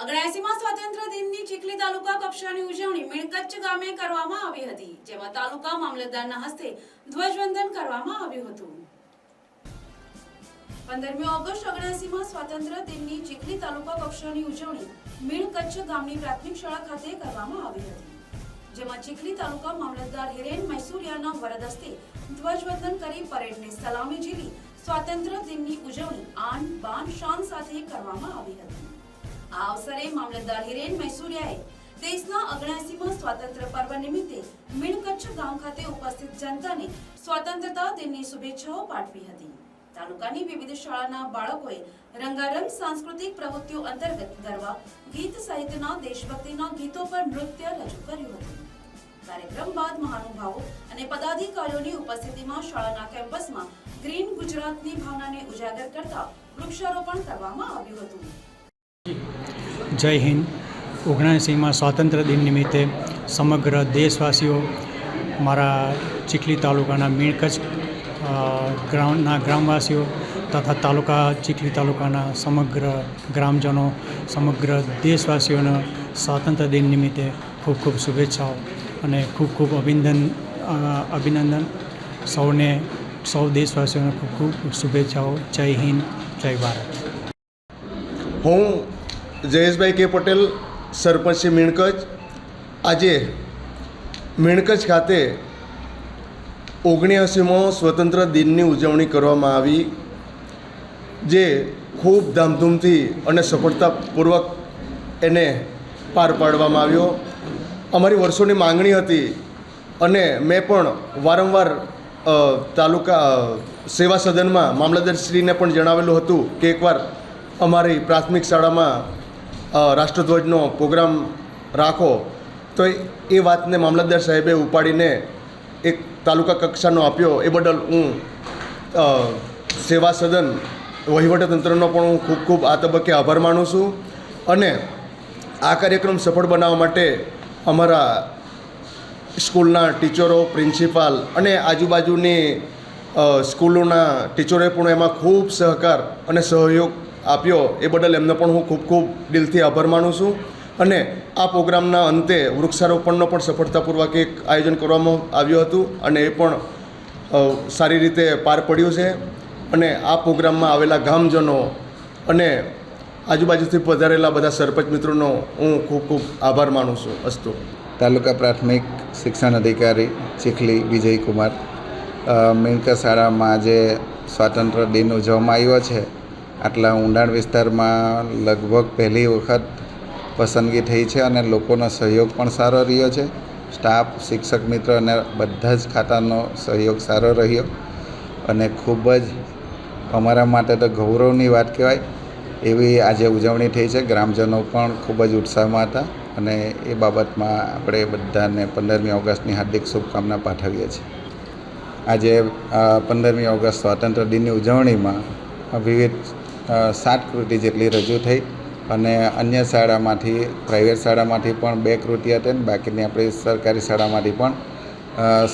અગણાએસીમાં સ્વાતંત્ર્ય દિનની ચીખલી તાલુકા કક્ષાની ઉજવણી મીણકચ્છ ગામે કરવામાં આવી હતી, જેમાં તાલુકા મામલતદારના હસ્તે ધ્વજવંદન કરવામાં આવ્યું હતું. પંદરમી ઓગસ્ટ ઓગણસીમાં સ્વાતંત્ર્ય દિનની ચીખલી તાલુકા કક્ષાની ઉજવણી મીણ કચ્છ ગામની પ્રાથમિક શાળા ખાતે કરવામાં આવી હતી, જેમાં ચીખલી તાલુકા મામલતદાર હિરેન મૈસુરિયાના વરદ હસ્તે ધ્વજવંદન કરી પરેડને સલામી ઝીલી સ્વાતંત્ર્ય દિનની ઉજવણી આન બાન શાન સાથે કરવામાં આવી હતી. આ અવસરે મામલતદાર હિરેન મૈસુરિયાએ દેશના અગણાસીમાં સ્વાતંત્ર્ય પર્વ નિમિત્તે મીણ કચ્છ ગામ ખાતે ઉપસ્થિત જનતાને સ્વતંત્રતા દિનની શુભેચ્છાઓ પાઠવી હતી. તાલુકાની વિવિધ શાળાના બાળકોએ રંગારંગ સાંસ્કૃતિક પ્રવૃત્તિઓ અંતર્ગત ગરબા, ગીત સહિતના દેશભક્તિના ગીતો પર નૃત્ય રજૂ કર્યું હતું. કાર્યક્રમ બાદ મહાનુભાવો અને પદાધિકારીઓની ઉપસ્થિતિમાં શાળાના કેમ્પસમાં ગ્રીન ગુજરાતની ભાવનાને ઉજાગર કરતા વૃક્ષારોપણ કરવામાં આવ્યું હતું. જય હિન્દ. ઓગણસીમાં સ્વાતંત્ર્ય દિન નિમિત્તે સમગ્ર દેશવાસીઓ મારા ચીખલી તાલુકાના મીણકચ્છ ગ્રામના ગ્રામવાસીઓ તથા તાલુકા ચીખલી તાલુકાના સમગ્ર ગ્રામજનો, સમગ્ર દેશવાસીઓના સ્વાતંત્ર્ય દિન નિમિત્તે ખૂબ ખૂબ શુભેચ્છાઓ અને ખૂબ ખૂબ અભિનંદન અભિનંદન. સૌને, સૌ દેશવાસીઓને ખૂબ ખૂબ શુભેચ્છાઓ. જય હિન્દ, જય ભારત. હું જયેશભાઈ કે પટેલ, સરપંચ શ્રી મીણકચ્છ આજે મીણકચ ખાતે ઓગણ્યાસીમો સ્વતંત્ર દિનની ઉજવણી કરવામાં આવી, જે ખૂબ ધામધૂમથી અને સફળતાપૂર્વક એને પાર પાડવામાં આવ્યો. અમારી વર્ષોની માંગણી હતી અને મેં પણ વારંવાર તાલુકા સેવા સદનમાં મામલતદારશ્રીને પણ જણાવેલું હતું કે એકવાર અમારી પ્રાથમિક શાળામાં રાષ્ટ્રધ્વજનો પ્રોગ્રામ રાખો, તો એ- વાતને મામલતદાર સાહેબે ઉપાડીને એક તાલુકા કક્ષાનો આપ્યો. એ બદલ હું સેવા સદન વહીવટતંત્રનો પણ હું ખૂબ ખૂબ આ તબક્કે આભાર માનું છું. અને આ કાર્યક્રમ સફળ બનાવવા માટે અમારા સ્કૂલના ટીચરો, પ્રિન્સિપાલ અને આજુબાજુની સ્કૂલોના ટીચરોએ પણ એમાં ખૂબ સહકાર અને સહયોગ આપ્યો એ બદલ એમને પણ હું ખૂબ ખૂબ દિલથી આભાર માનું છું. અને આ પ્રોગ્રામના અંતે વૃક્ષારોપણનો પણ સફળતાપૂર્વક એક આયોજન કરવામાં આવ્યું હતું અને એ પણ સારી રીતે પાર પડ્યું છે. અને આ પ્રોગ્રામમાં આવેલા ગામજનો અને આજુબાજુથી પધારેલા બધા સરપંચ મિત્રોનો હું ખૂબ ખૂબ આભાર માનું છું. અસ્તુ. તાલુકા પ્રાથમિક શિક્ષણ અધિકારી ચીખલી વિજયકુમાર. મેનકા શાળામાં આજે સ્વાતંત્ર્ય દિન ઉજવવામાં આવ્યો છે. આટલા ઊંડાણ વિસ્તારમાં લગભગ પહેલી વખત પસંદગી થઈ છે અને લોકોનો સહયોગ પણ સારો રહ્યો છે. સ્ટાફ, શિક્ષક મિત્રો અને બધા જ ખાતાનો સહયોગ સારો રહ્યો અને ખૂબ જ અમારા માટે તો ગૌરવની વાત કહેવાય એવી આજે ઉજવણી થઈ છે. ગ્રામજનો પણ ખૂબ જ ઉત્સાહમાં હતા અને એ બાબતમાં આપણે બધાને પંદરમી ઓગસ્ટની હાર્દિક શુભકામના પાઠવીએ છીએ. આજે પંદરમી ઓગસ્ટ સ્વાતંત્ર્ય દિનની ઉજવણીમાં વિવિધ સાત કૃતિ જેટલી રજૂ થઈ અને અન્ય શાળામાંથી, પ્રાઇવેટ શાળામાંથી પણ બે કૃતિ હતી અને બાકીની આપણી સરકારી શાળામાંથી પણ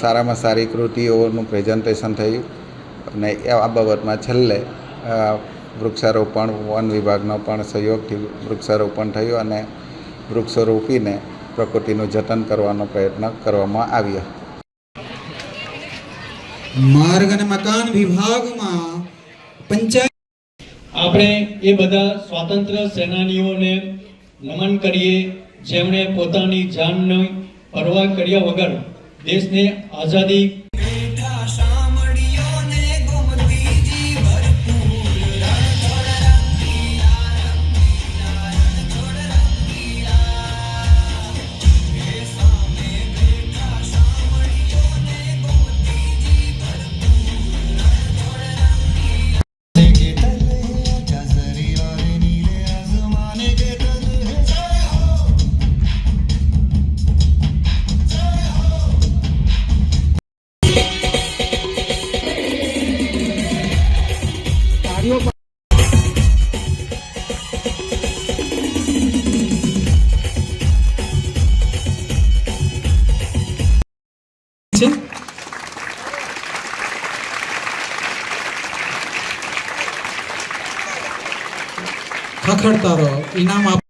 સારામાં સારી કૃતિઓનું પ્રેઝન્ટેશન થયું. અને આ બાબતમાં છેલ્લે વૃક્ષારોપણ, વન વિભાગનો પણ સહયોગથી વૃક્ષારોપણ થયું અને વૃક્ષો રોપીને પ્રકૃતિનું જતન કરવાનો પ્રયત્ન કરવામાં આવ્યો. માર્ગ અને મકાન વિભાગમાં પંચાયત આપણે એ બધા સ્વાતંત્ર્ય સેનાનીઓને નમન કરીએ, જેમણે પોતાની જાનની પરવા કર્યા વગર દેશને આઝાદી રખડતારો ઇનામ આપ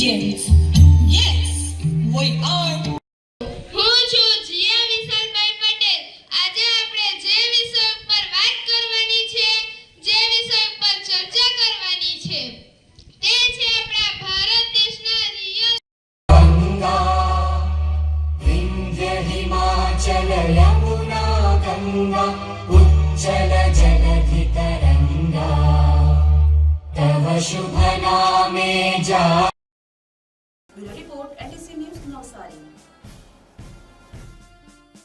Indians. તે છે આપણા ભારત દેશના રિયા ગંગા વિંધ્ય હિમાચલ યમુના ગંગા શુભ નામે જા